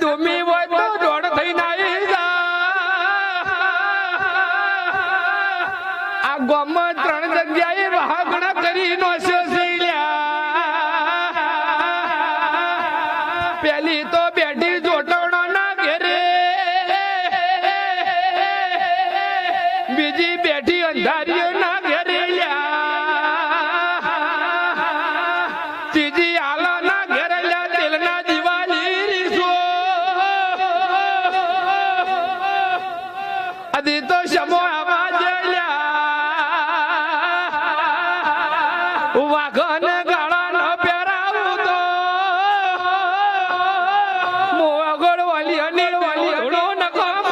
દુમી હોય તો દોડ થઈ આવી આ ગોમ ત્રણ જગ્યાએ વહાગણા કરી નો પેલી તો બેઠી જોટણો ના ઘેરે. બીજી બેઠી અંધારીઓ અધી તો શમો આવાજ વાઘન ગાળા ન પહેરાવું તો. મોગળ વાલી અનિલ વાલી ઘણો નકામ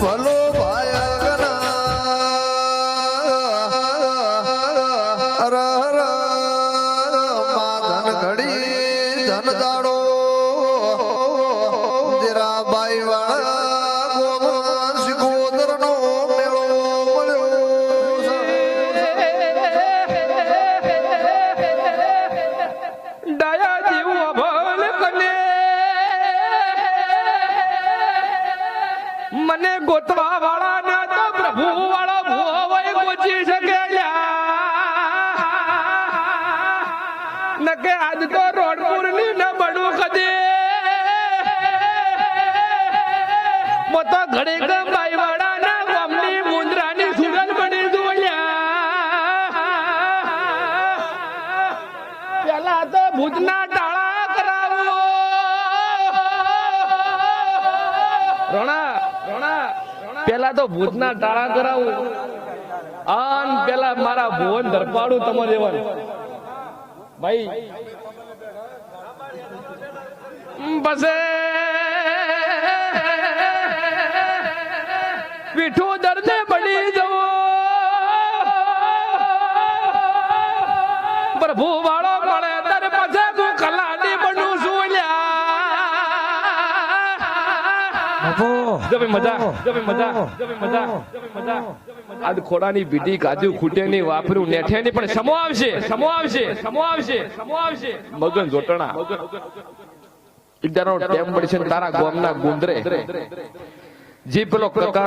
ભલો મને ગોતવા વાળા ને તો પ્રભુ વાળો ભૂવો ગોચી શકે નકે આજ તો રોડપુરની ને બડું કદી. મો તો ઘડી ગંબાઈ વાળા ના ગામની મુંદ્રાની સુગંધ બની જોયા પેલા તો ભૂતના પેલા તો ભૂતના ટાળા કરાવું આન પેલા મારા ભુવન ધરપાડું તમારે એવાનું ભાઈ. બસે. પીઠું દર્દે લ્યા જો ભાઈ મજા જો ભાઈ મજા જો મજા જો મજા. આજ ખોડાની બીડી કાજુ ખૂટે ની વાપરું નેઠે ની પણ સમો આવશે સમો આવશે સમો આવશે સમો આવશે. મગન જોટણા. એક દાડો ટેમ પડશે તારા ગોમના ગુંદરે. જે પેલો કકા